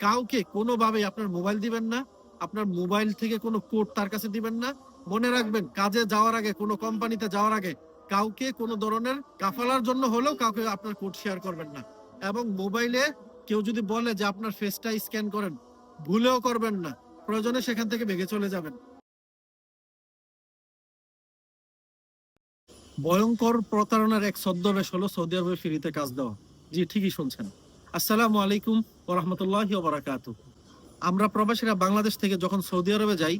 কাউকে কোনোভাবেই আপনার মোবাইল দিবেন না, আপনার মোবাইল থেকে কোনো কোড তার কাছে দিবেন না। মনে রাখবেন, কাজে যাওয়ার আগে, কোনো কোম্পানিতে যাওয়ার আগে, কাউকে কোনো ধরনের কাফালার জন্য হলেও কাউকে আপনার কোড শেয়ার করবেন না। এবং মোবাইলে কেউ যদি বলে যে আপনার ফেসটা স্ক্যান করেন, ভুলেও করবেন না। প্রয়োজনে সেখান থেকে ভেগে চলে যাবেন। ভয়ঙ্কর প্রতারণার এক ছদ্মবেশ হলো সৌদি আরবে ফ্রিতে কাজ দেওয়া। জি, ঠিকই শুনছেন। আসসালামু আলাইকুম ওরহমতুল্লাহি ওবরাকাত আমরা প্রবাসীরা বাংলাদেশ থেকে যখন সৌদি আরবে যাই,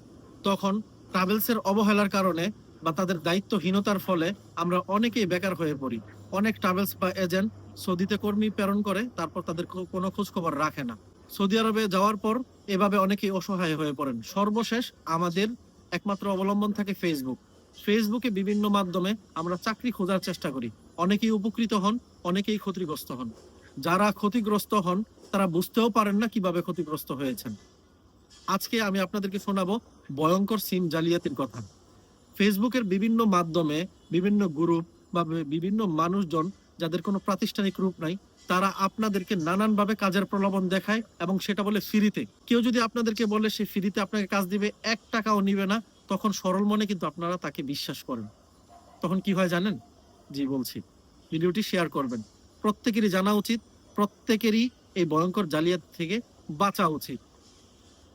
তখন ট্রাভেলসের অবহেলার কারণে বা তাদের দায়িত্বহীনতার ফলে আমরা অনেকেই বেকার হয়ে পড়ি। অনেক ট্রাভেলস বা এজেন্ট সৌদিতে কর্মী প্রেরণ করে, তারপর তাদের কোনো খোঁজখবর রাখে না। সৌদি আরবে যাওয়ার পর এভাবে অনেকেই অসহায় হয়ে পড়েন। সর্বশেষ আমাদের একমাত্র অবলম্বন থাকে ফেসবুক ফেসবুকে বিভিন্ন মাধ্যমে আমরা চাকরি খোঁজার চেষ্টা করি। অনেকেই উপকৃত হন, অনেকেই ক্ষতিগ্রস্ত হন। যারা ক্ষতিগ্রস্ত হন, তারা বুঝতেও পারেন না কীভাবে ক্ষতিগ্রস্ত হয়েছেন। আজকে আমি আপনাদেরকে শোনাবো ভয়ঙ্কর সিম জালিয়াতির কথা। ফেসবুকের বিভিন্ন মাধ্যমে বিভিন্ন গ্রুপ বা বিভিন্ন মানুষজন যাদের কোনো প্রাতিষ্ঠানিক রূপ নাই, তারা আপনাদেরকে নানানভাবে কাজের প্রলোভন দেখায় এবং সেটা বলে ফ্রিতে। কেউ যদি আপনাদেরকে বলে সে ফ্রিতে আপনাকে কাজ দিবে, এক টাকাও নিবে না, তখন সরল মনে কিন্তু আপনারা তাকে বিশ্বাস করেন। তখন কি হয় জানেন? জি, বলছি। ভিডিওটি শেয়ার করবেন। প্রত্যেকেরই জানা উচিত, প্রত্যেকেরই এই ভয়ঙ্কর জালিয়াত থেকে বাঁচা উচিত।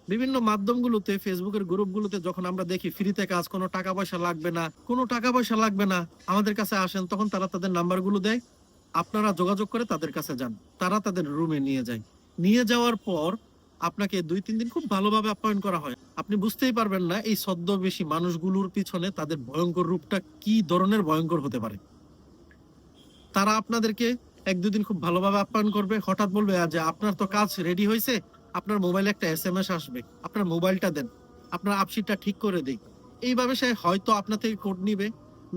বিভিন্ন মাধ্যমগুলোতে ফেসবুকের গ্রুপগুলোতে যখন আমরা দেখি, ফ্রিতে কাজ, কোনো টাকা পয়সা লাগবে না, কোনো টাকা পয়সা লাগবে না, আমাদের কাছে আসেন, তখন তারা তাদের নাম্বারগুলো দেয়, আপনারা যোগাযোগ করে তাদের কাছে যান, তারা তাদের রুমে নিয়ে যায়। নিয়ে যাওয়ার পর আপনাকে দুই, তিন দিন খুব ভালোভাবে আপ্যায়ন করা হয়। আপনি বুঝতেই পারবেন না এই ছদ্মবেশী মানুষগুলোর পিছনে তাদের ভয়ঙ্কর রূপটা কি ধরনের ভয়ঙ্কর হতে পারে। তারা আপনাদেরকে এক দুদিন খুব ভালোভাবে আপ্যায়ন করবে, হঠাৎ বলবে যে আপনার তো কাজ রেডি হয়েছে, আপনার মোবাইলে একটা এস এম এস আসবে, আপনার মোবাইলটা দেন, আপনার আপশিটটা ঠিক করে দেই এইভাবে সে হয়তো আপনার থেকে কোড নিবে,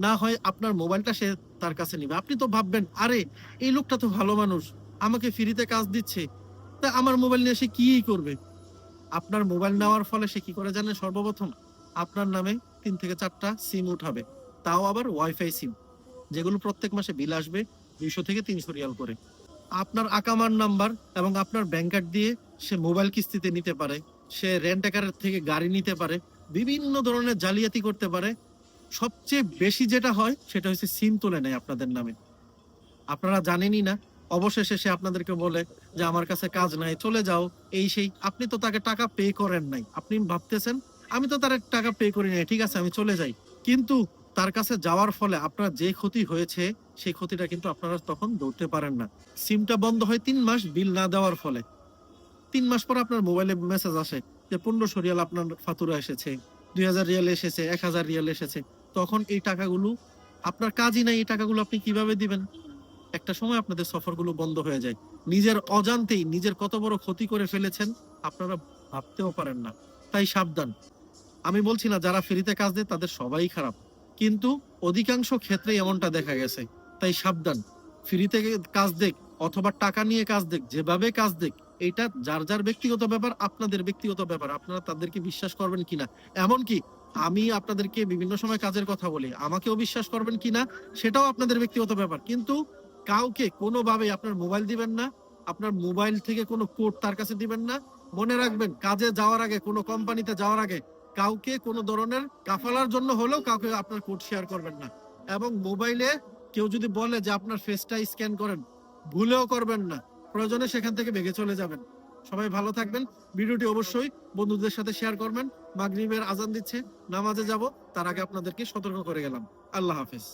না হয় আপনার মোবাইলটা সে তার কাছে নিবে। আপনি তো ভাববেন, আরে, এই লোকটা তো ভালো মানুষ, আমাকে ফ্রিতে কাজ দিচ্ছে, তা আমার মোবাইল নিয়ে সে কি করবে? আপনার মোবাইল নেওয়ার ফলে সে কি করে জানেন সর্বপ্রথম? আপনার নামে তিন থেকে চারটা সিম উঠাবে, তাও আবার ওয়াইফাই সিম যেগুলো প্রত্যেক মাসে বিল আসবে দুইশো থেকে তিনশো রিয়াল করে। আপনার আকামার নাম্বার এবং আপনার ব্যাংক কার্ড দিয়ে সে মোবাইল কিস্তিতে নিতে পারে, সে রেন্ট থেকে গাড়ি নিতে পারে, বিভিন্ন ধরনের জালিয়াতি করতে পারে। সবচেয়ে বেশি যেটা হয়, সেটা হচ্ছে সিম তুলে নেয় আপনাদের নামে। আপনারা জানেনই না, অবশেষে সে আপনাদেরকে বলে যে, আমার কাছে কাজ নাই, চলে যাও। এই সেই, আপনি তো তাকে টাকা পে করেন নাই। আপনি ভাবতেছেন, আমি তো তার টাকা পে করি নাই, ঠিক আছে, আমি চলে যাই। কিন্তু তার কাছে যাওয়ার ফলে আপনার যে ক্ষতি হয়েছে, সেই ক্ষতিটা কিন্তু আপনারা তখন ধরতে পারেন না। সিমটা বন্ধ হয় তিন মাস বিল না দেওয়ার ফলে। তিন মাস পর আপনার মোবাইলে মেসেজ আসে যে, পনেরোশো রিয়াল আপনার ফাতুরা এসেছে, দুই হাজার রিয়াল এসেছে, এক হাজার রিয়াল এসেছে। তখন এই টাকাগুলো, আপনার কাজই নাই, এই টাকাগুলো আপনি কীভাবে দিবেন? একটা সময় আপনাদের সফরগুলো বন্ধ হয়ে যায়। নিজের অজান্তেই, নিজের কত বড় ক্ষতি করে ফেলেছেন, আপনারা ভাবতেও পারেন না। তাই সাবধান। আমি বলছি না, যারা ফ্রিতে কাজ দেয়, তাদের সবাই খারাপ। কিন্তু অধিকাংশ ক্ষেত্রে এমনটা দেখা গেছে। তাই সাবধান। ফ্রিতে কাজ দেখ অথবা টাকা নিয়ে কাজ দেখ, যেভাবে কাজ দেখ। এটা যার যার ব্যক্তিগত ব্যাপার, আপনাদের ব্যক্তিগত ব্যাপার। আপনারা তাদেরকে বিশ্বাস করবেন কিনা? এমনকি আমি আপনাদেরকে বিভিন্ন সময় কাজের কথা বলি, আমাকেও বিশ্বাস করবেন কিনা? সেটাও আপনাদের ব্যক্তিগত ব্যাপার। কিন্তু কাউকে কোনোভাবে আপনার মোবাইল দিবেন না, আপনার মোবাইল থেকে কোনো কোড তার কাছে দিবেন না। মনে রাখবেন, কাজে যাওয়ার আগে, কোনো কোম্পানিতে যাওয়ার আগে কাউকে কোনো ধরনের কাফালার জন্য হলেও কাউকে আপনার কোড শেয়ার করবেন না। এবং মোবাইলে কেউ যদি বলে যে আপনার ফেসটা স্ক্যান করেন, ভুলেও করবেন না। প্রয়োজনে সেখান থেকে ভেগে চলে যাবেন। সবাই ভালো থাকবেন। ভিডিওটি অবশ্যই বন্ধুদের সাথে শেয়ার করবেন। মাগরিবের আজান দিচ্ছে, নামাজে যাব, তার আগে আপনাদেরকে সতর্ক করে গেলাম। আল্লাহ হাফেজ।